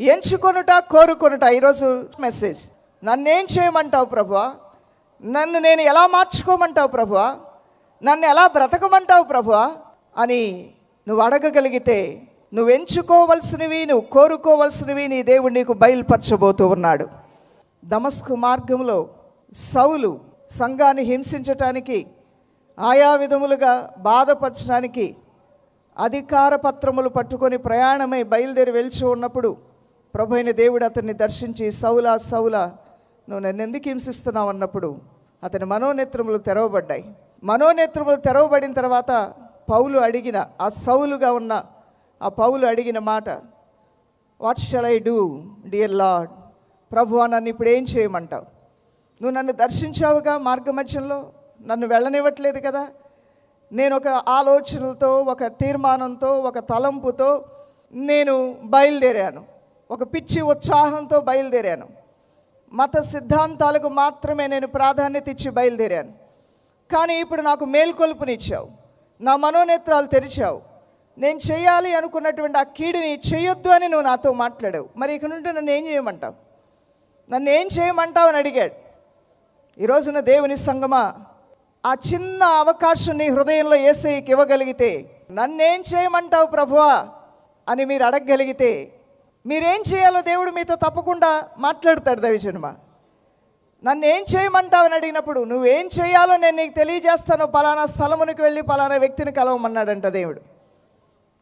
ఎంచుకొనుట కోరుకొనుట. ఈరోజు మెసేజ్. నన్నేం చేయమంటావు ప్రభువా? నన్ను నేను ఎలా మార్చుకోమంటావు ప్రభువా? నన్ను ఎలా బ్రతకమంటావు ప్రభువా? అని నువ్వు అడగగలిగితే నువ్వు ఎంచుకోవలసినవి నువ్వు కోరుకోవలసినవి నీ దేవుడు నీకు బయలుపరచబోతూ ఉన్నాడు. దమస్కు మార్గంలో సౌలు సంఘాన్ని హింసించటానికి ఆయా విధములుగా బాధపరచడానికి అధికార పత్రములు పట్టుకొని ప్రయాణమై బయలుదేరి వెళ్చి ఉన్నప్పుడు ప్రభు అయిన దేవుడు అతన్ని దర్శించి సౌలా సౌలా నువ్వు నన్ను ఎందుకు హింసిస్తున్నావు? అన్నప్పుడు అతని మనోనేత్రములు తెరవబడ్డాయి. మనోనేత్రములు తెరవబడిన తర్వాత పౌలు అడిగిన ఆ సౌలుగా ఉన్న ఆ పౌలు అడిగిన మాట what shall I do dear lord ప్రభు నన్ను ఇప్పుడు ఏం చేయమంటావు? నువ్వు నన్ను దర్శించావుగా మార్గమధ్యంలో? నన్ను వెళ్ళనివ్వట్లేదు కదా? నేను ఒక ఆలోచనలతో ఒక తీర్మానంతో ఒక తలంపుతో నేను బయలుదేరాను. ఒక పిచ్చి ఉత్సాహంతో బయలుదేరాను. మత సిద్ధాంతాలకు మాత్రమే నేను ప్రాధాన్యత ఇచ్చి బయలుదేరాను. కానీ ఇప్పుడు నాకు మేల్కొల్పునిచ్చావు. నా మనోనేత్రాలు తెరిచావు. నేను చేయాలి అనుకున్నటువంటి ఆ కీడుని చేయొద్దు అని నువ్వు నాతో మాట్లాడావు. మరి ఇక నుండి నన్ను ఏం చేయమంటావు? నన్ను ఏం చేయమంటావు అని అడిగాడు. ఈరోజున దేవుని సంగమా ఆ చిన్న అవకాశం నీ హృదయంలో ఏసైకి ఇవ్వగలిగితే నన్నేం చేయమంటావు ప్రభువా అని మీరు అడగగలిగితే మీరేం చేయాలో దేవుడు మీతో తప్పకుండా మాట్లాడతాడు దైవజన్మ. నన్ను ఏం చేయమంటావు అని అడిగినప్పుడు నువ్వేం చేయాలో నేను నీకు తెలియజేస్తాను పలానా స్థలమునికి వెళ్ళి పలానా వ్యక్తిని కలవమన్నాడంట దేవుడు.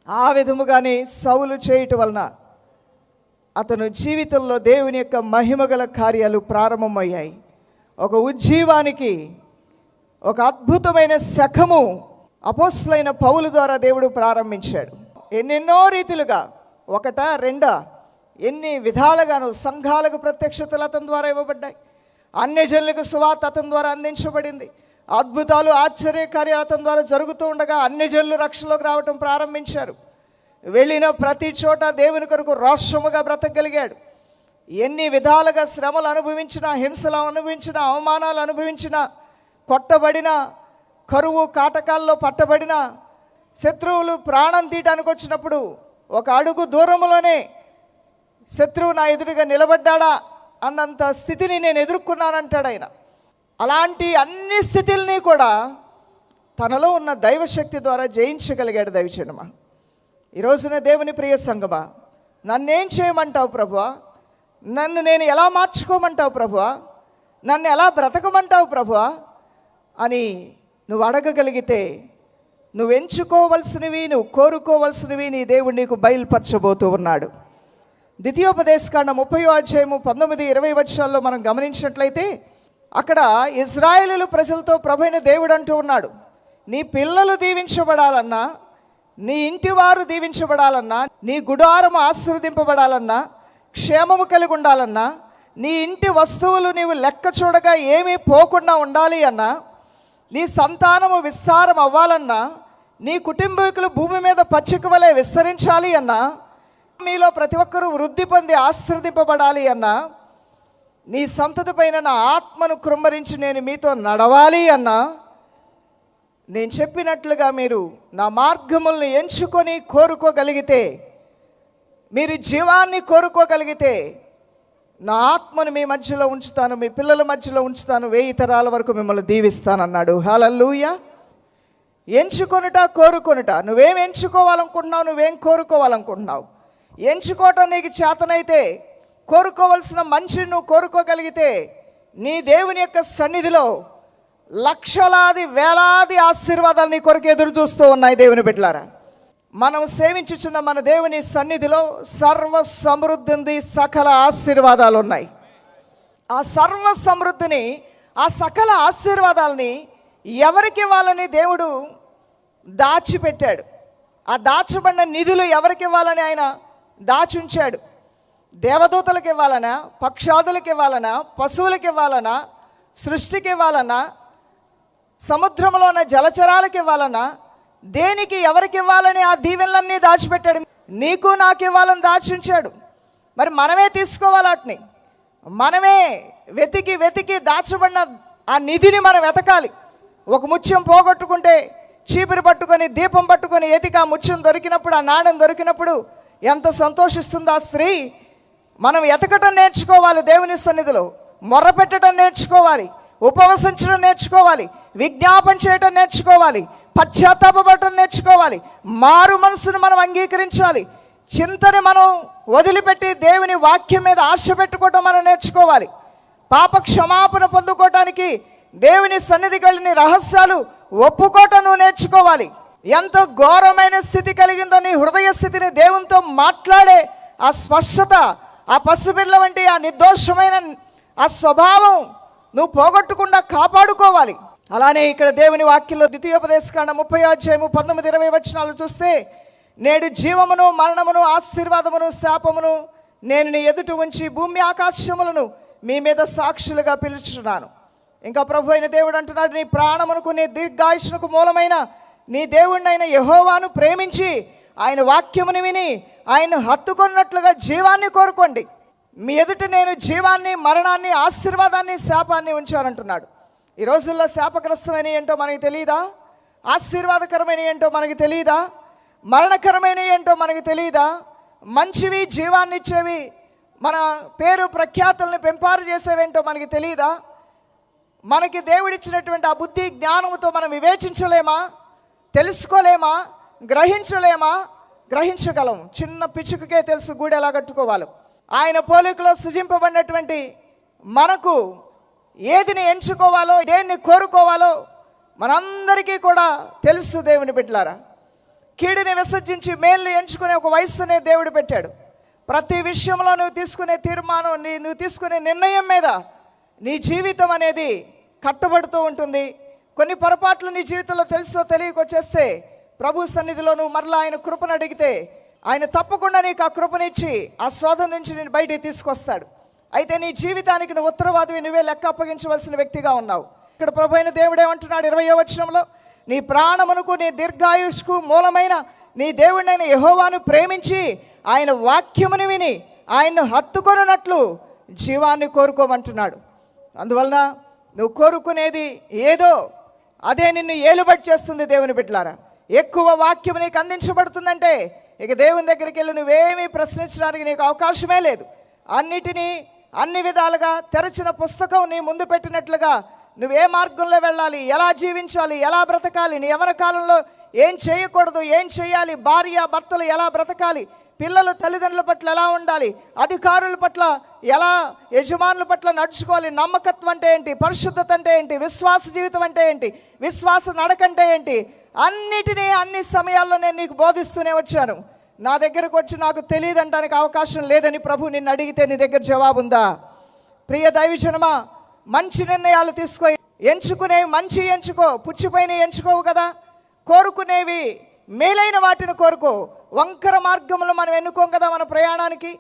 ఆ విధముగానే సౌలు చేయటం వలన అతను జీవితంలో దేవుని యొక్క మహిమగల కార్యాలు ప్రారంభమయ్యాయి. ఒక ఉజ్జీవానికి ఒక అద్భుతమైన శఖము అపోస్లైన పౌలు ద్వారా దేవుడు ప్రారంభించాడు. ఎన్నెన్నో రీతిలుగా ఒకట రెండా? ఎన్ని విధాలుగాను సంఘాలకు ప్రత్యక్షతలు అతని ద్వారా ఇవ్వబడ్డాయి. అన్యజనులకు సువార్త అతని ద్వారా అందించబడింది. అద్భుతాలు ఆశ్చర్యకార్యాలు అతని ద్వారా జరుగుతూ ఉండగా అన్ని జనులు రక్షణలోకి రావటం ప్రారంభించారు. వెళ్ళిన ప్రతి చోట దేవుని కొరకు రోషముగా బ్రతకగలిగాడు. ఎన్ని విధాలుగా శ్రమలు అనుభవించిన హింసలు అనుభవించిన అవమానాలు అనుభవించిన కొట్టబడిన కరువు కాటకాల్లో పట్టబడిన శత్రువులు ప్రాణం తీయటానికి వచ్చినప్పుడు ఒక అడుగు దూరంలోనే శత్రువు నా ఎదురుగా నిలబడ్డాడా అన్నంత స్థితిని నేను ఎదుర్కొన్నానంటాడు ఆయన. అలాంటి అన్ని స్థితుల్ని కూడా తనలో ఉన్న దైవశక్తి ద్వారా జయించగలిగాడు దైవచనమా ఈ రోజున దేవుని ప్రియ సంగమా నన్నేం చేయమంటావు ప్రభువా? నన్ను నేను ఎలా మార్చుకోమంటావు ప్రభువా? నన్ను ఎలా బ్రతకమంటావు ప్రభువా? అని నువ్వు అడగగలిగితే నువ్వు ఎంచుకోవలసినవి నువ్వు కోరుకోవలసినవి నీ దేవుడు నీకు బయలుపరచబోతూ ఉన్నాడు. ద్వితీయోపదేశకాండ ముప్పై అధ్యాయము పంతొమ్మిది ఇరవై వర్షాల్లో మనం గమనించినట్లయితే అక్కడ ఇజ్రాయేలు ప్రజలతో ప్రభైన దేవుడు అంటూ ఉన్నాడు. నీ పిల్లలు దీవించబడాలన్నా నీ ఇంటి వారు దీవించబడాలన్నా నీ గుడారం ఆశీర్వదింపబడాలన్నా క్షేమము కలిగి ఉండాలన్నా నీ ఇంటి వస్తువులు నీవు లెక్క చూడగా ఏమీ పోకుండా ఉండాలి అన్నా నీ సంతానము విస్తారం అవ్వాలన్నా నీ కుటుంబీకులు భూమి మీద పచ్చిక వలె విస్తరించాలి అన్నా మీలో ప్రతి ఒక్కరూ వృద్ధి పొంది ఆశీర్వదింపబడాలి అన్నా నీ సంతతి పైన నా ఆత్మను కృమ్మరించి నేను మీతో నడవాలి అన్నా నేను చెప్పినట్లుగా మీరు నా మార్గములను ఎంచుకొని కోరుకోగలిగితే మీరు జీవాన్ని కోరుకోగలిగితే నా ఆత్మను మీ మధ్యలో ఉంచుతాను మీ పిల్లల మధ్యలో ఉంచుతాను వెయ్యి తరాల వరకు మిమ్మల్ని దీవిస్తానన్నాడు. హలల్లుయ ఎంచుకొనుట కోరుకొనుట. నువ్వేం ఎంచుకోవాలనుకుంటున్నావు నువ్వేం కోరుకోవాలనుకుంటున్నావు? ఎంచుకోవటం నీకు చేతనైతే కోరుకోవలసిన మనిషిని నువ్వు కోరుకోగలిగితే నీ దేవుని యొక్క సన్నిధిలో లక్షలాది వేలాది ఆశీర్వాదాలు నీ కొరకు ఎదురు చూస్తూ ఉన్నాయి దేవుని బిడ్డలారా. మనం సేవించుచున్న మన దేవుని సన్నిధిలో సర్వ సమృద్ధి ఉంది సకల ఆశీర్వాదాలు ఉన్నాయి ఆ సర్వ సమృద్ధిని ఆ సకల ఆశీర్వాదాలని ఎవరికి ఇవ్వాలని దేవుడు దాచిపెట్టాడు? ఆ దాచబడిన నిధులు ఎవరికి ఇవ్వాలని ఆయన దాచుంచాడు? దేవదూతలకు ఇవ్వాలనా? పక్షాదులకు ఇవ్వాలనా? పశువులకు ఇవ్వాలనా? సృష్టికి ఇవ్వాలనా? సముద్రంలో ఉన్న జలచరాలకు ఇవ్వాలనా? దేనికి ఎవరికి ఇవ్వాలని ఆ దీవెనలన్నీ దాచిపెట్టాడు? నీకు నాకు ఇవ్వాలని దాచి ఉంచాడు మరి మనమే తీసుకోవాలి వాటిని. మనమే వెతికి వెతికి దాచబడిన ఆ నిధిని మనం వెతకాలి. ఒక ముత్యం పోగొట్టుకుంటే చీపిరి పట్టుకొని దీపం పట్టుకొని ఎతికి ఆ ముత్యం దొరికినప్పుడు ఆ నాణం దొరికినప్పుడు ఎంత సంతోషిస్తుంది ఆ స్త్రీ. మనం ఎతకటం నేర్చుకోవాలి దేవుని సన్నిధిలో. మొర్ర పెట్టడం నేర్చుకోవాలి. ఉపవసించడం నేర్చుకోవాలి. విజ్ఞాపన చేయటం నేర్చుకోవాలి. పశ్చాత్తాపడటం నేర్చుకోవాలి. మారు మనసును మనం అంగీకరించాలి. చింతని మనం వదిలిపెట్టి దేవుని వాక్యం మీద ఆశ పెట్టుకోవటం మనం నేర్చుకోవాలి. పాప క్షమాపణ పొందుకోవటానికి దేవుని సన్నిధికి వెళ్ళిన రహస్యాలు ఒప్పుకోవటం నువ్వు నేర్చుకోవాలి. ఎంత ఘోరమైన స్థితి కలిగిందో నీ హృదయ స్థితిని దేవునితో మాట్లాడే ఆ స్పష్టత ఆ పసిపిల్ల వంటి ఆ నిర్దోషమైన ఆ స్వభావం నువ్వు పోగొట్టకుండా కాపాడుకోవాలి. అలానే ఇక్కడ దేవుని వాక్యంలో ద్వితీయోపదేశకాండ ముప్పై అధ్యాయము పంతొమ్మిది ఇరవై వచనాలు చూస్తే నేడు జీవమును మరణమును ఆశీర్వాదమును శాపమును నేను నీ ఎదుట ఉంచి భూమి ఆకాశములను మీ మీద సాక్షులుగా పిలుచున్నాను ఇంకా ప్రభు అయిన దేవుడు అంటున్నాడు నీ ప్రాణమునకు నీ దీర్ఘాయుషునకు మూలమైన నీ దేవుడినైన యహోవాను ప్రేమించి ఆయన వాక్యముని విని ఆయన హత్తుకొన్నట్లుగా జీవాన్ని కోరుకోండి. మీ ఎదుట నేను జీవాన్ని మరణాన్ని ఆశీర్వాదాన్ని శాపాన్ని ఉంచానంటున్నాడు. ఈ రోజుల్లో శాపగ్రస్తమైన ఏంటో మనకి తెలియదా ఆశీర్వాదకరమైన ఏంటో మనకి తెలియదా మరణకరమైన ఏంటో మనకి తెలియదా మంచివి జీవాన్ని ఇచ్చేవి మన పేరు ప్రఖ్యాతుల్ని పెంపారు చేసేవేంటో మనకి తెలియదా మనకి దేవుడిచ్చినటువంటి ఆ బుద్ధి జ్ఞానముతో మనం వివేచించలేమా? తెలుసుకోలేమా? గ్రహించలేమా? గ్రహించగలం. చిన్న పిచ్చుకకే తెలుసు గూడు ఎలా కట్టుకోవాలి. ఆయన పోలికలో సృజింపబడినటువంటి మనకు ఏదిని ఎంచుకోవాలో దేన్ని కోరుకోవాలో మనందరికీ కూడా తెలుసు దేవుని బిడ్డలారా. కీడుని విసర్జించి మేల్ని ఎంచుకునే ఒక వయస్సునే దేవుడు పెట్టాడు. ప్రతి విషయంలో నువ్వు తీసుకునే తీర్మానం నీ నువ్వు తీసుకునే నిర్ణయం మీద నీ జీవితం అనేది కట్టబడుతూ ఉంటుంది. కొన్ని పొరపాట్లు నీ జీవితంలో తెలుసో తెలియకొచ్చేస్తే ప్రభు సన్నిధిలో నువ్వు మరలా ఆయన కృపను అడిగితే ఆయన తప్పకుండా నీకు ఆ కృపనిచ్చి ఆ శోధన నుంచి నేను బయటికి తీసుకొస్తాడు. అయితే నీ జీవితానికి నువ్వు ఉత్తరవాదివి నువ్వే లెక్క అప్పగించవలసిన వ్యక్తిగా ఉన్నావు. ఇక్కడ ప్రభు అయిన దేవుడు ఏమంటున్నాడు? ఇరవయో వచనంలో నీ ప్రాణమునకు నీ దీర్ఘాయుష్కు మూలమైన నీ దేవుడినైన యహోవాను ప్రేమించి ఆయన వాక్యముని విని ఆయన్ను హత్తుకొనున్నట్లు జీవాన్ని కోరుకోమంటున్నాడు. అందువలన నువ్వు కోరుకునేది ఏదో అదే నిన్ను ఏలుబడి చేస్తుంది దేవుని బిడ్డలారా. ఎక్కువ వాక్యం నీకు అందించబడుతుందంటే ఇక దేవుని దగ్గరికి వెళ్ళి నువ్వేమీ ప్రశ్నించడానికి నీకు అవకాశమే లేదు. అన్నిటినీ అన్ని విధాలుగా తెరచిన పుస్తకం నీ ముందు పెట్టినట్లుగా నువ్వు ఏ మార్గంలో వెళ్ళాలి ఎలా జీవించాలి ఎలా బ్రతకాలి నీ ఎవరి కాలంలో ఏం చేయకూడదు ఏం చేయాలి భార్య భర్తలు ఎలా బ్రతకాలి పిల్లలు తల్లిదండ్రుల పట్ల ఎలా ఉండాలి అధికారుల పట్ల ఎలా యజమానుల పట్ల నడుచుకోవాలి నమ్మకత్వం అంటే ఏంటి పరిశుద్ధత అంటే ఏంటి విశ్వాస జీవితం అంటే ఏంటి విశ్వాస నడకంటే ఏంటి అన్నిటినీ అన్ని సమయాల్లో నేను నీకు బోధిస్తూనే వచ్చాను. నా దగ్గరకు వచ్చి నాకు తెలియదు అంటానికి అవకాశం లేదని ప్రభు నిన్ను అడిగితే నీ దగ్గర జవాబు ఉందా? ప్రియ దైవజనమా మంచి నిర్ణయాలు తీసుకో. ఎంచుకునేవి మంచి ఎంచుకో. పుచ్చిపోయిన ఎంచుకోవు కదా. కోరుకునేవి మేలైన వాటిని కోరుకో. వంకర మార్గములు మనం ఎన్నుకోం కదా మన ప్రయాణానికి?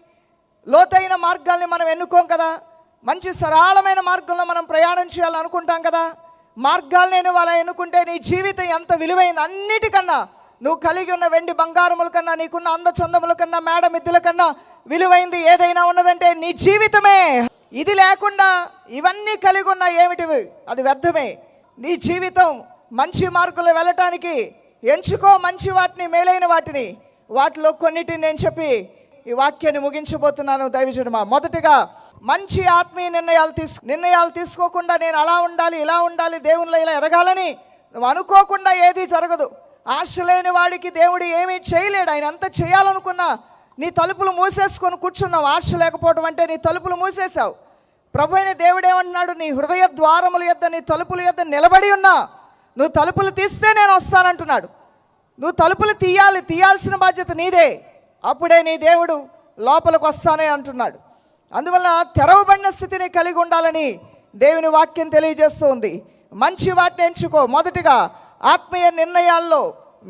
లోతైన మార్గాల్ని మనం ఎన్నుకోం కదా? మంచి సరళమైన మార్గంలో మనం ప్రయాణం చేయాలనుకుంటాం కదా? మార్గాలు నేను అలా ఎన్నుకుంటే నీ జీవితం ఎంత విలువైంది? అన్నిటికన్నా నువ్వు కలిగి ఉన్న వెండి బంగారముల కన్నా నీకున్న అందచందముల కన్నా మేడ మిద్దుల కన్నా విలువైంది ఏదైనా ఉన్నదంటే నీ జీవితమే. ఇది లేకుండా ఇవన్నీ కలిగి ఉన్న ఏమిటివి? అది వ్యర్థమే. నీ జీవితం మంచి మార్గంలో వెళ్ళటానికి ఎంచుకో మంచి వాటిని మేలైన వాటిని. వాటిలో కొన్నిటిని నేను చెప్పి ఈ వాక్యాన్ని ముగించబోతున్నాను. దైవజనమా మొదటిగా మంచి ఆత్మీయ నిర్ణయాలు తీసు నిర్ణయాలు తీసుకోకుండా నేను అలా ఉండాలి ఇలా ఉండాలి దేవుళ్ళ ఇలా ఎదగాలని నువ్వు అనుకోకుండా ఏది జరగదు. ఆశ లేని వాడికి దేవుడు ఏమీ చేయలేడు. ఆయన ఎంత చేయాలనుకున్నా నీ తలుపులు మూసేసుకొని కూర్చున్నావు. ఆశ లేకపోవడం అంటే నీ తలుపులు మూసేశావు. ప్రభు అయిన దేవుడు ఏమంటున్నాడు? నీ హృదయ ద్వారముల యొద్ద నీ తలుపుల యొద్ద నిలబడి ఉన్నా. నువ్వు తలుపులు తీస్తే నేను వస్తానంటున్నాడు. నువ్వు తలుపులు తీయాలి. తీయాల్సిన బాధ్యత నీదే. అప్పుడే నీ దేవుడు లోపలికి వస్తానే అంటున్నాడు. అందువల్ల తెరవబడిన స్థితిని కలిగి ఉండాలని దేవుని వాక్యం తెలియజేస్తుంది. మంచి వాటిని ఎంచుకో. మొదటిగా ఆత్మీయ నిర్ణయాల్లో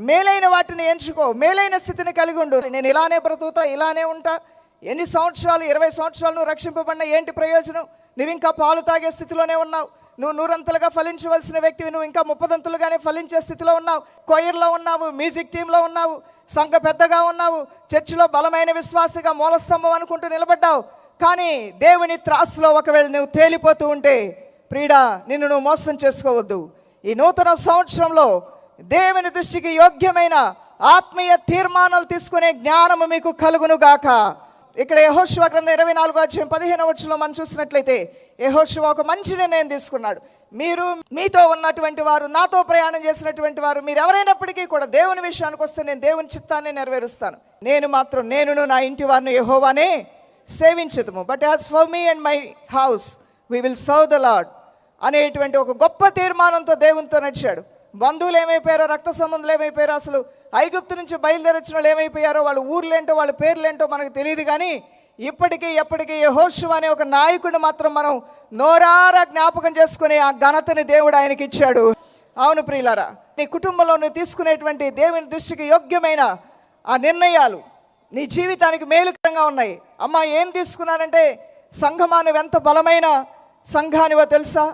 మేలైన వాటిని ఎంచుకో మేలైన స్థితిని కలిగి ఉండు. నేను ఇలానే బ్రతుకుతా ఇలానే ఉంటా. ఎన్ని సంవత్సరాలు ఇరవై సంవత్సరాలు నువ్వు రక్షింపబడిన ఏంటి ప్రయోజనం? నువ్వు ఇంకా పాలు తాగే స్థితిలోనే ఉన్నావు. నువ్వు నూరంతలుగా ఫలించవలసిన వ్యక్తివి నువ్వు ఇంకా ముప్పదంతులుగానే ఫలించే స్థితిలో ఉన్నావు. కొయర్లో ఉన్నావు మ్యూజిక్ టీంలో ఉన్నావు సంఘ పెద్దగా ఉన్నావు చర్చిలో బలమైన విశ్వాసగా మూలస్తంభం అనుకుంటూ నిలబడ్డావు. కానీ దేవుని త్రాసులో ఒకవేళ నువ్వు తేలిపోతూ ఉంటే ప్రీడా నిన్ను నువ్వు మోసం చేసుకోవద్దు. ఈ నూతన సంవత్సరంలో దేవుని దృష్టికి యోగ్యమైన ఆత్మీయ తీర్మానాలు తీసుకునే జ్ఞానము మీకు కలుగును గాక. ఇక్కడ యహోశివ గ్రంథం ఇరవై నాలుగు వచ్చి పదిహేను వచ్చిలో మనం చూసినట్లయితే యహోశివ ఒక మంచి నిర్ణయం తీసుకున్నాడు. మీరు మీతో ఉన్నటువంటి వారు నాతో ప్రయాణం చేసినటువంటి వారు మీరు ఎవరైనప్పటికీ కూడా దేవుని విషయానికి వస్తే నేను దేవుని చిత్తాన్ని నెరవేరుస్తాను. నేను మాత్రం నేనును నా ఇంటి వారిని యహోవానే సేవించదుము. But as for me and my house we will serve the lord అనేటువంటి ఒక గొప్ప తీర్మానంతో దేవునితో నడిచాడు. బంధువులు ఏమైపోయారో రక్త సంబంధులు ఏమైపోయారో అసలు ఐగుప్తు నుంచి బయలుదేరొచ్చిన వాళ్ళు ఏమైపోయారో వాళ్ళ ఊర్లేంటో వాళ్ళ పేర్లేంటో మనకు తెలియదు కానీ ఇప్పటికీ ఎప్పటికీ యహోషు అనే ఒక నాయకుడు మాత్రం మనం నోరారా జ్ఞాపకం చేసుకుని ఆ ఘనతని దేవుడు ఆయనకి ఇచ్చాడు. అవును ప్రియులారా నీ కుటుంబంలో నువ్వు తీసుకునేటువంటి దేవుని దృష్టికి యోగ్యమైన ఆ నిర్ణయాలు నీ జీవితానికి మేలుకరంగా ఉన్నాయి. అమ్మ ఏం తీసుకున్నానంటే సంఘమా ఎంత బలమైన సంఘానివో తెలుసా?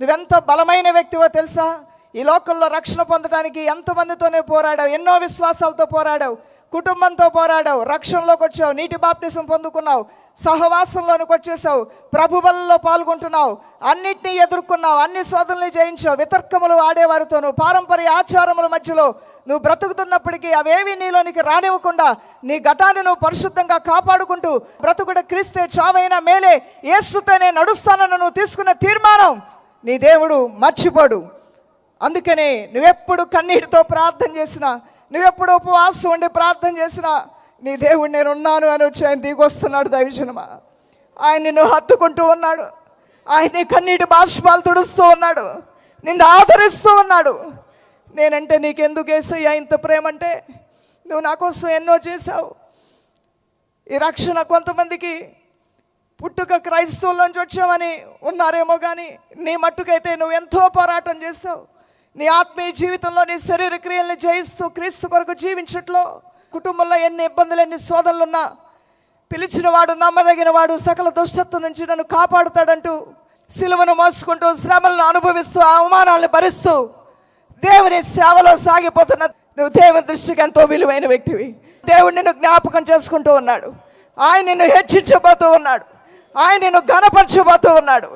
నువ్వెంత బలమైన వ్యక్తివో తెలుసా? ఈ లోకంలో రక్షణ పొందడానికి ఎంతమందితోనే పోరాడావు? ఎన్నో విశ్వాసాలతో పోరాడావు? కుటుంబంతో పోరాడావు? రక్షణలోకి వచ్చావు? నీటి బాప్టిజం పొందుకున్నావు? సహవాసంలోనికి వచ్చేసావు? ప్రభుబలలో పాల్గొంటున్నావు? అన్నిటినీ ఎదుర్కొన్నావు? అన్ని శోధనలు జయించావు వితర్కములు ఆడేవారితోనూ పారంపర్య ఆచారముల మధ్యలో నువ్వు బ్రతుకుతున్నప్పటికీ అవేవి నీలోనికి రానివ్వకుండా నీ ఘటాన్ని నువ్వు పరిశుద్ధంగా కాపాడుకుంటూ బ్రతుకుడ క్రీస్తే చావైనా మేలే. ఏసుతో నడుస్తానని నువ్వు తీసుకున్న తీర్మానం నీ దేవుడు మర్చిపోడు. అందుకనే నువ్వెప్పుడు కన్నీటితో ప్రార్థన చేసినా నువ్వెప్పుడు ఉపవాసం ఉండి ప్రార్థన చేసినా నీ దేవుడు నేను ఉన్నాను అని వచ్చి ఆయన దిగొస్తున్నాడు దైవజనమా. ఆయన నిన్ను హత్తుకుంటూ ఉన్నాడు. ఆయన నీ కన్నీటి బాష్పాలు తుడుస్తూ ఉన్నాడు. నిన్ను ఆదరిస్తూ ఉన్నాడు. నేనంటే నీకెందుకు వేసయ్యా ఇంత ప్రేమ అంటే నువ్వు నా కోసం ఎన్నో చేశావు. ఈ రక్షణ కొంతమందికి పుట్టుక క్రైస్తవుల్లోంచి వచ్చామని ఉన్నారేమో కానీ నీ మట్టుకైతే నువ్వు ఎంతో పోరాటం చేసావు నీ ఆత్మీయ జీవితంలో నీ శరీర క్రియల్ని జయిస్తూ క్రీస్తు కొరకు జీవించట్లో కుటుంబంలో ఎన్ని ఇబ్బందులు ఎన్ని సోదరులున్నా పిలిచిన వాడు నమ్మదగిన వాడు సకల దుష్టత్వం నుంచి నన్ను కాపాడుతాడంటూ సిలువను మోసుకుంటూ శ్రమలను అనుభవిస్తూ అవమానాలను భరిస్తూ దేవుని సేవలో సాగిపోతున్న నువ్వు దేవుని దృష్టికి ఎంతో విలువైన వ్యక్తివి. దేవుడు నిన్ను జ్ఞాపకం చేసుకుంటూ ఉన్నాడు. ఆయన నిన్ను హెచ్చించబోతూ ఉన్నాడు. ఆయన నిన్ను ఘనపరచబోతూ ఉన్నాడు.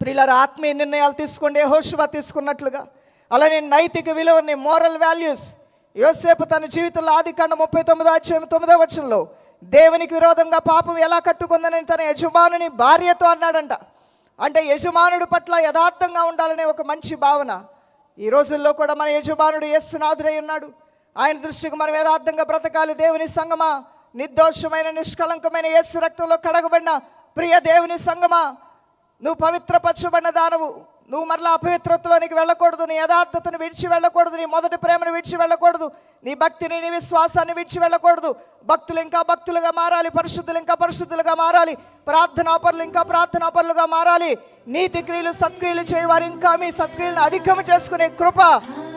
ప్రియులారా ఆత్మీయ నిర్ణయాలు తీసుకోండి. హోషువా తీసుకున్నట్లుగా. అలానే నైతిక విలువని మోరల్ వాల్యూస్ యోసేపు తన జీవితంలో ఆది కాండ ముప్పై తొమ్మిదో అధ్యాయం తొమ్మిదో వచనంలో దేవునికి విరోధంగా పాపం ఎలా కట్టుకుందని తన యజమానుని భార్యతో అన్నాడంట. అంటే యజమానుడి పట్ల యథార్థంగా ఉండాలనే ఒక మంచి భావన. ఈ రోజుల్లో కూడా మన యజమానుడు యేసునాథుడై ఉన్నాడు. ఆయన దృష్టికి మనం యథార్థంగా బ్రతకాలి. దేవుని సంగమా నిర్దోషమైన నిష్కలంకమైన యేసు రక్తంలో కడగబడిన ప్రియ దేవుని సంగమా నువ్వు పవిత్రపరచబడిన దానవు. నువ్వు మరలా అపవిత్రతలోనికి వెళ్ళకూడదు. నీ యథార్థతను విడిచి వెళ్ళకూడదు. నీ మొదటి ప్రేమను విడిచి వెళ్ళకూడదు. నీ భక్తిని నీ విశ్వాసాన్ని విడిచి వెళ్ళకూడదు. భక్తులు ఇంకా భక్తులుగా మారాలి. పరిశుద్ధులు ఇంకా పరిశుద్ధులుగా మారాలి. ప్రార్థనాపరులు ఇంకా ప్రార్థనాపరులుగా మారాలి. నీతి క్రియలు సత్క్రియలు చేయవారు ఇంకా మీ సత్క్రియలను అధికం చేసుకునే కృప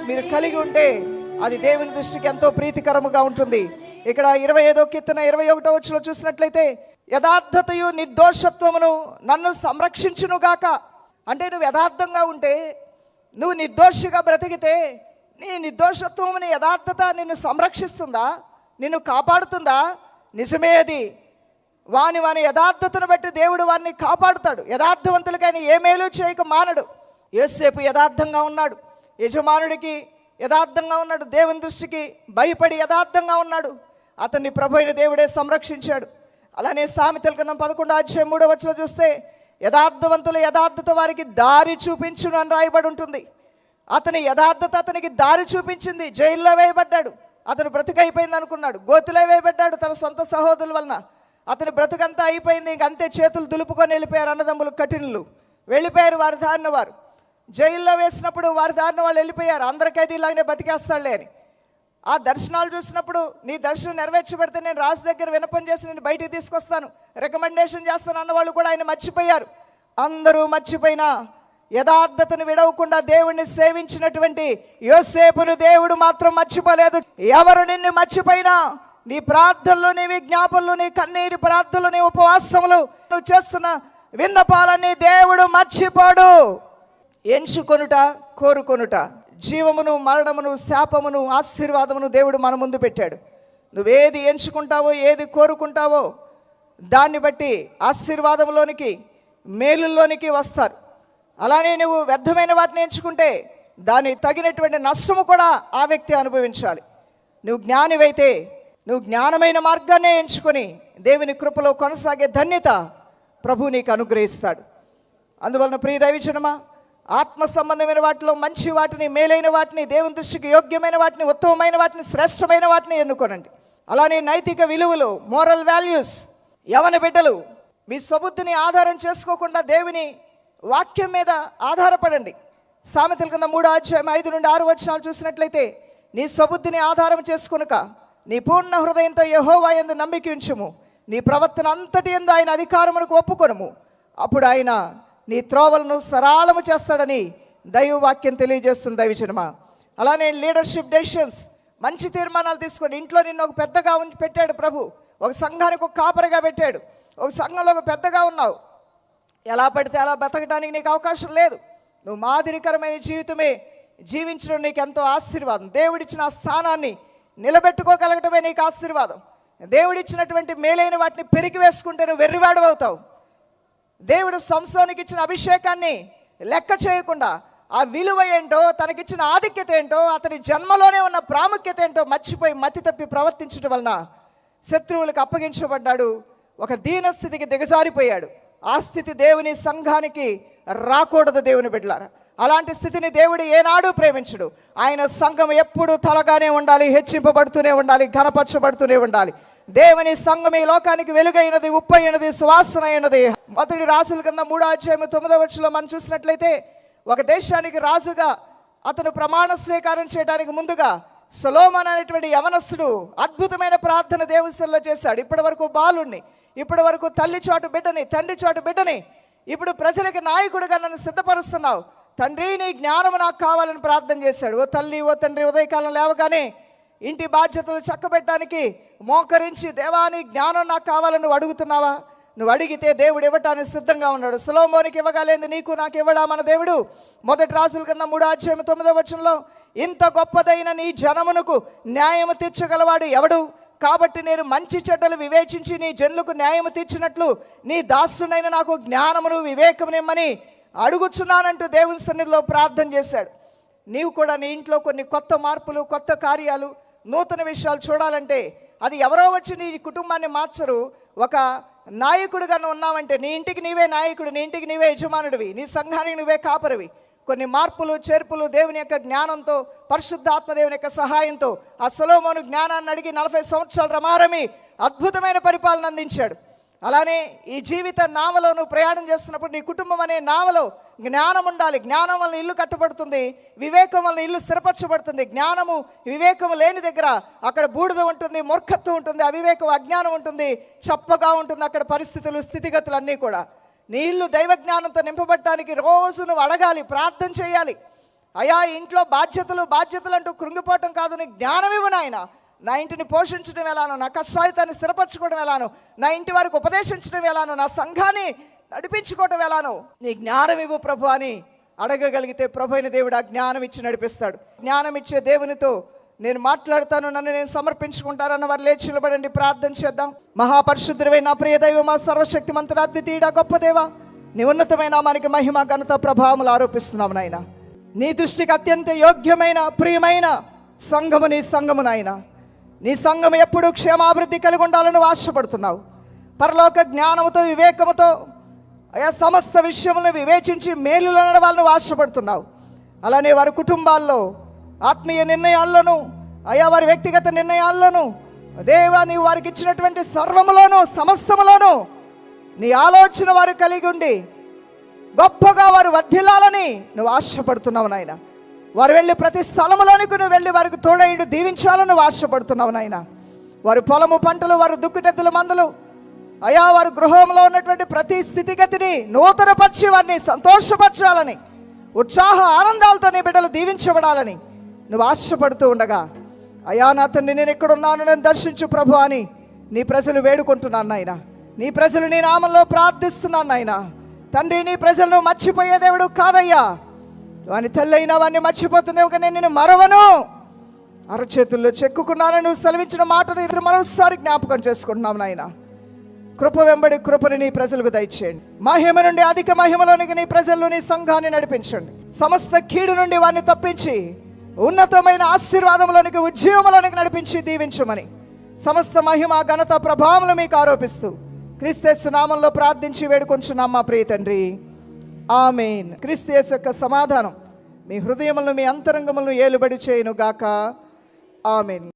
మీరు కలిగి ఉంటే అది దేవుని దృష్టికి ఎంతో ప్రీతికరముగా ఉంటుంది. ఇక్కడ ఇరవై ఐదో కీర్తన ఇరవై ఒకటో వచ్చిలో చూసినట్లయితే యథార్థతయు నిర్దోషత్వమును నన్ను సంరక్షించునుగాక. అంటే నువ్వు యథార్థంగా ఉంటే నువ్వు నిర్దోషిగా బ్రతికితే నీ నిర్దోషత్వముని యథార్థత నిన్ను సంరక్షిస్తుందా? నిన్ను కాపాడుతుందా? నిజమే అది వాని వాని యథార్థతను బట్టి దేవుడు వారిని కాపాడుతాడు. యథార్థవంతులకైనా ఏ మేలు చేయక మానడు. ఏసేపు యథార్థంగా ఉన్నాడు. యజమానుడికి యథార్థంగా ఉన్నాడు. దేవుని దృష్టికి భయపడి యథార్థంగా ఉన్నాడు. అతన్ని ప్రభు దేవుడే సంరక్షించాడు. అలానే సామెతల కింద పదకొండు అధ్యాయం మూడో వచ్చిన చూస్తే యథార్థవంతుల యథార్థత వారికి దారి చూపించును అని రాయబడి ఉంటుంది. అతని యథార్థత అతనికి దారి చూపించింది. జైల్లో వేయబడ్డాడు. అతను బ్రతుకైపోయింది అనుకున్నాడు. గోతులో వేయబడ్డాడు తన సొంత సహోదరుల వలన. అతని బ్రతుకంతా అయిపోయింది. ఇంక అంతే చేతులు దులుపుకొని వెళ్ళిపోయారు అన్నదమ్ములు కఠినులు. వెళ్ళిపోయారు వారి దారిన వారు. జైల్లో వేసినప్పుడు వారి దారిన వాళ్ళు వెళ్ళిపోయారు. అందరికైతే ఇలాగనే బతికేస్తాడులే అని. ఆ దర్శనాలు చూసినప్పుడు నీ దర్శనం నెరవేర్చబడితే నేను రాజు దగ్గర వినపం చేసి నేను బయటికి తీసుకొస్తాను. రికమెండేషన్ చేస్తాను అన్న వాళ్ళు కూడా ఆయన మర్చిపోయారు. అందరూ మర్చిపోయినా యథార్థతను విడవకుండా దేవుణ్ణి సేవించినటువంటి యోసేపును దేవుడు మాత్రం మర్చిపోలేదు. ఎవరు నిన్ను మర్చిపోయినా నీ ప్రార్థనలు నీ విజ్ఞాపనలు నీ కన్నీరు ప్రార్థనలు నీ ఉపవాసములు నువ్వు చేస్తున్న విన్నపాలని దేవుడు మర్చిపోడు. ఎంచుకొనుట కోరుకొనుట. జీవమును మరణమును శాపమును ఆశీర్వాదమును దేవుడు మన ముందు పెట్టాడు. నువ్వేది ఎంచుకుంటావో ఏది కోరుకుంటావో దాన్ని బట్టి ఆశీర్వాదంలోనికి మేలుల్లోనికి వస్తారు. అలానే నువ్వు వ్యర్థమైన వాటిని ఎంచుకుంటే దాని తగినటువంటి నష్టము కూడా ఆ వ్యక్తి అనుభవించాలి. నువ్వు జ్ఞానివైతే నువ్వు జ్ఞానమైన మార్గాన్నే ఎంచుకొని దేవుని కృపలో కొనసాగే ధన్యత ప్రభు నీకు అనుగ్రహిస్తాడు. అందువలన ప్రియ దైవజనమా ఆత్మ సంబంధమైన వాటిలో మంచి వాటిని మేలైన వాటిని దేవుని దృష్టికి యోగ్యమైన వాటిని ఉత్తమమైన వాటిని శ్రేష్టమైన వాటిని ఎన్నుకోనండి. అలానే నైతిక విలువలు మోరల్ వాల్యూస్ యవన బిడ్డలు మీ సబుద్ధిని ఆధారం చేసుకోకుండా దేవుని వాక్యం మీద ఆధారపడండి. సామెతల కింద మూడో అధ్యాయం ఐదు నుండి ఆరు వచనాలు చూసినట్లయితే నీ సబుద్ధిని ఆధారం చేసుకునుక నీ పూర్ణ హృదయంతో యహోవా ఎందు నమ్మిక ఉంచుము. నీ ప్రవర్తన అంతటి ఎందు ఆయన అధికారమునకు ఒప్పుకొనుము. అప్పుడు ఆయన నీ త్రోవలను సరాళము చేస్తాడని దైవవాక్యం తెలియజేస్తుంది దైవజనమా అలానే లీడర్షిప్ డెసిషన్స్ మంచి తీర్మానాలు తీసుకోండి ఇంట్లో నిన్ను ఒక పెద్దగా ఉంచి పెట్టాడు ప్రభు. ఒక సంఘానికి ఒక కాపరిగా పెట్టాడు. ఒక సంఘంలో ఒక పెద్దగా ఉన్నావు. ఎలా పడితే అలా బతకడానికి నీకు అవకాశం లేదు. నువ్వు మాదిరికరమైన జీవితమే జీవించడం నీకు ఎంతో ఆశీర్వాదం. దేవుడిచ్చిన ఆ స్థానాన్ని నిలబెట్టుకోగలగటమే నీకు ఆశీర్వాదం. దేవుడిచ్చినటువంటి మేలైన వాటిని పెరిగి వేసుకుంటే నువ్వు వెర్రివాడు అవుతావు. దేవుడు సంసోనికి ఇచ్చిన అభిషేకాన్ని లెక్క చేయకుండా ఆ విలువ ఏంటో తనకిచ్చిన ఆధిక్యత ఏంటో అతని జన్మలోనే ఉన్న ప్రాముఖ్యత ఏంటో మర్చిపోయి మతి తప్పి ప్రవర్తించడం వలన శత్రువులకు అప్పగించబడ్డాడు. ఒక దీన స్థితికి దిగజారిపోయాడు. ఆ స్థితి దేవుని సంఘానికి రాకూడదు దేవుని బిడ్డలారా. అలాంటి స్థితిని దేవుడు ఏనాడు ప్రేమించడు. ఆయన సంఘం ఎప్పుడు తలగానే ఉండాలి హెచ్చింపబడుతూనే ఉండాలి ఘనపరచబడుతూనే ఉండాలి. దేవుని సంఘం ఈ లోకానికి వెలుగైనది ఉప్పైనది సువాసన అయినది మొదటి రాజుల కింద మూడో అధ్యాయం తొమ్మిదో వచ్చలో మనం చూసినట్లయితే ఒక దేశానికి రాజుగా అతను ప్రమాణ స్వీకారం చేయడానికి ముందుగా సొలోమన్ అనేటువంటి యవనస్సుడు అద్భుతమైన ప్రార్థన దేవస్థల్లో చేశాడు. ఇప్పటి వరకు బాలుణ్ణి ఇప్పటి వరకు తల్లి చోటు బిడ్డని తండ్రి చోటు బిడ్డని ఇప్పుడు ప్రజలకి నాయకుడిగా నన్ను సిద్ధపరుస్తున్నావు. తండ్రి నీ జ్ఞానము నాకు కావాలని ప్రార్థన చేశాడు. ఓ తల్లి ఓ తండ్రి ఉదయకాలం లేవగానే ఇంటి బాధ్యతలు చక్కబెట్టడానికి మోకరించి దేవాని జ్ఞానం నాకు కావాలని నువ్వు అడుగుతున్నావా? నువ్వు అడిగితే దేవుడు ఇవ్వటానికి సిద్ధంగా ఉన్నాడు. సులోమోనికి ఇవ్వగలేదు నీకు నాకు ఇవ్వడా మన దేవుడు? మొదటి రాజుల కింద మూడు అధ్యాయం తొమ్మిదో వచనంలో ఇంత గొప్పదైన నీ జనమునకు న్యాయము తీర్చగలవాడు ఎవడు? కాబట్టి నేను మంచి చెడ్డలు వివేచించి నీ జనులకు న్యాయము తీర్చినట్లు నీ దాసునైన నాకు జ్ఞానమును వివేకమునిమ్మని అడుగుచున్నానంటూ దేవుని సన్నిధిలో ప్రార్థన చేశాడు. నీవు కూడా నీ ఇంట్లో కొన్ని కొత్త మార్పులు కొత్త కార్యాలు నూతన విషయాలు చూడాలంటే అది ఎవరో వచ్చి నీ కుటుంబాన్ని మార్చరు. ఒక నాయకుడిగా ఉన్నావంటే నీ ఇంటికి నీవే నాయకుడు నీ ఇంటికి నీవే యజమానుడివి నీ సంఘానికి నువ్వే కాపరివి. కొన్ని మార్పులు చేర్పులు దేవుని యొక్క జ్ఞానంతో పరిశుద్ధాత్మ దేవుని యొక్క సహాయంతో ఆ సొలోమోను జ్ఞానాన్ని అడిగి నలభై సంవత్సరాల రమారమి అద్భుతమైన పరిపాలన అందించాడు. అలానే ఈ జీవిత నావలో నువ్వు ప్రయాణం చేస్తున్నప్పుడు నీ కుటుంబం అనే నావలో జ్ఞానం ఉండాలి. జ్ఞానం వల్ల ఇల్లు కట్టబడుతుంది. వివేకం వల్ల ఇల్లు స్థిరపరచబడుతుంది. జ్ఞానము వివేకము లేని దగ్గర అక్కడ బూడిద ఉంటుంది మూర్ఖత్వం ఉంటుంది అవివేకం అజ్ఞానం ఉంటుంది చప్పగా ఉంటుంది అక్కడ పరిస్థితులు స్థితిగతులు అన్నీ కూడా. నీ ఇల్లు దైవ జ్ఞానంతో నింపబడటానికి రోజు నువ్వు అడగాలి ప్రార్థన చేయాలి. అయా ఇంట్లో బాధ్యతలు బాధ్యతలు అంటూ కృంగిపోవటం కాదు నీ జ్ఞానం ఇవ్వు నాయన. నా ఇంటిని పోషించడం ఎలానో నా కష్టాయుతాన్ని స్థిరపరచుకోవడం ఎలానో నా ఇంటి వారికి ఉపదేశించడం ఎలానో నా సంఘాన్ని నడిపించుకోవటం ఎలానో నీ జ్ఞానం ఇవ్వు ప్రభు అని అడగగలిగితే ప్రభు అయిన దేవుడు ఆ జ్ఞానం ఇచ్చి నడిపిస్తాడు. జ్ఞానం ఇచ్చే దేవునితో నేను మాట్లాడతాను నన్ను నేను సమర్పించుకుంటారన్న వారు లేచి నిలబడండి ప్రార్థన చేద్దాం. మహాపరిశుద్ధుడవై నా ప్రియదైవ మా సర్వశక్తి మంత్ర అద్వితీయుడా గొప్ప దేవా నీ ఉన్నతమైన మనకి మహిమ ఘనత ప్రభావములు ఆరోపిస్తున్నాం నాయన. నీ దృష్టికి అత్యంత యోగ్యమైన ప్రియమైన సంఘము నీ సంఘము నాయనా. నీ సంఘం ఎప్పుడు క్షేమాభివృద్ధి కలిగి ఉండాలని ఆశపడుతున్నావు? పరలోక జ్ఞానముతో వివేకముతో అయా సమస్త విషయములను వివేచించి మేలులు వాళ్ళని ఆశపడుతున్నావు. అలానే వారి కుటుంబాల్లో ఆత్మీయ నిర్ణయాల్లోనూ అయా వారి వ్యక్తిగత నిర్ణయాల్లోనూ దేవా నీవు వారికి ఇచ్చినటువంటి సర్వములోనూ సమస్తములోనూ నీ ఆలోచన వారు కలిగి ఉండి గొప్పగా వారు వర్ధిల్లాలని నువ్వు ఆశపడుతున్నావు నాయన. వారు వెళ్ళి ప్రతి స్థలంలోనికి నువ్వు వెళ్ళి వారికి తోడైండు దీవించాలని నువ్వు ఆశపడుతున్నావు నాయన. వారి పొలము పంటలు వారు దుక్కుటెద్దుల మందులు. అయా వారి గృహంలో ఉన్నటువంటి ప్రతి స్థితిగతిని నూతనపరిచి వారిని సంతోషపరచాలని ఉత్సాహ ఆనందాలతో నీ బిడ్డలు దీవించబడాలని నువ్వు ఆశపడుతూ ఉండగా అయా నా తండ్రి నేను ఎక్కడున్నాను నేను దర్శించు ప్రభు అని నీ ప్రజలు వేడుకుంటున్నాను నాయన. నీ ప్రజలు నీ నామంలో ప్రార్థిస్తున్నాను నాయన. తండ్రి నీ ప్రజలను మర్చిపోయే దేవుడు కాదయ్యా. వాని తల్లైన వాడిని మర్చిపోతున్నావు కానీ నేను మరవను. అరచేతుల్లో చెక్కుకున్నాను నువ్వు సెలవించిన మాటను ఇద్దరు మరోసారి జ్ఞాపకం చేసుకుంటున్నాం నాయన. కృప వెంబడి కృపని నీ ప్రజలకు దయచేయండి. మహిమ నుండి అధిక మహిమలోనికి నీ ప్రజల్లో నీ సంఘాన్ని నడిపించండి. సమస్త కీడు నుండి వారిని తప్పించి ఉన్నతమైన ఆశీర్వాదంలోనికి ఉద్యమంలోనికి నడిపించి దీవించమని సమస్త మహిమ ఘనత ప్రభావములు మీకు ఆరోపిస్తూ క్రీస్తు నామంలో ప్రార్థించి వేడుకొంచున్నాం మా ప్రియ తండ్రి. ఆమెన్. క్రీస్తు యేసు యొక్క సమాధానం. మీ హృదయములను మీ అంతరంగములను ఏలుబడి చేయను గాక ఆమెన్.